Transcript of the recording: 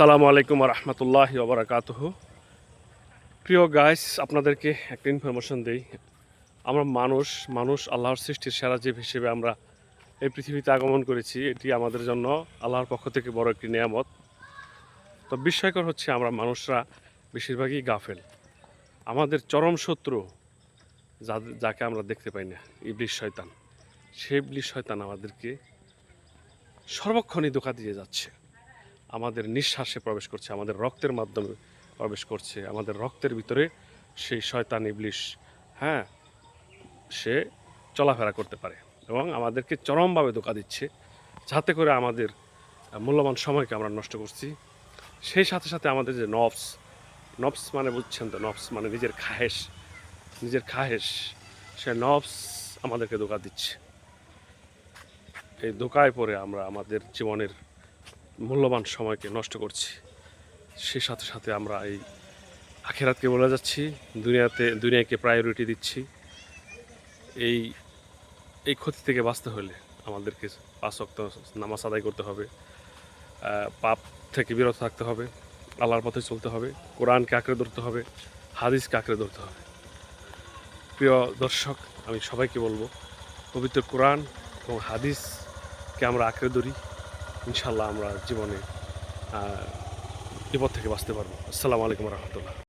আসসালামু আলাইকুম রহমতুল্লাহ ওবরাকাতহ প্রিয় গাইস আপনাদেরকে একটা ইনফরমেশন দেই। আমরা মানুষ মানুষ আল্লাহর সৃষ্টির সেরা জীব হিসেবে আমরা এই পৃথিবীতে আগমন করেছি। এটি আমাদের জন্য আল্লাহর পক্ষ থেকে বড় একটি নিয়ামত। তো বিস্ময়কর হচ্ছে আমরা মানুষরা বেশিরভাগই গাফেল। আমাদের চরম শত্রু যাকে আমরা দেখতে পাই না ইবলিশ শয়তান। সেই ইবলিশ শয়তান আমাদেরকে সর্বক্ষণই ধোকা দিয়ে যাচ্ছে। আমাদের নিঃশ্বাসে প্রবেশ করছে, আমাদের রক্তের মাধ্যমে প্রবেশ করছে, আমাদের রক্তের ভিতরে সেই শয়তান ইবলিশ হ্যাঁ সে চলাফেরা করতে পারে এবং আমাদেরকে চরমভাবে ধোকা দিচ্ছে, যাতে করে আমাদের মূল্যবান সময়কে আমরা নষ্ট করছি। সেই সাথে সাথে আমাদের যে নফস নফস মানে বুঝছেন তো, নফস মানে নিজের খাহেশ নিজের খাহেশ, সে নফস আমাদেরকে ধোকা দিচ্ছে। এই ধোকায় পড়ে আমরা আমাদের জীবনের মূল্যবান সময়কে নষ্ট করছি। সে সাথে সাথে আমরা এই আখেরাতকে বলে যাচ্ছি, দুনিয়াতে, দুনিয়াকে প্রায়োরিটি দিচ্ছি। এই এই ক্ষতি থেকে বাঁচতে হলে আমাদেরকে পাঁচ অক্ত নামাজ আদায় করতে হবে পাপ থেকে বিরত থাকতে হবে, আল্লাহর পথে চলতে হবে, কোরআনকে আঁকড়ে ধরতে হবে, হাদিসকে আঁকড়ে ধরতে হবে। প্রিয় দর্শক, আমি সবাইকে বলব, পবিত্র কোরআন এবং হাদিসকে আমরা আঁকড়ে ধরি। ইনশাল্লাহ আমরা জীবনে বিপদ থেকে বাঁচতে পারব। আসসালামু আলাইকুম রহমতুল্লাহ।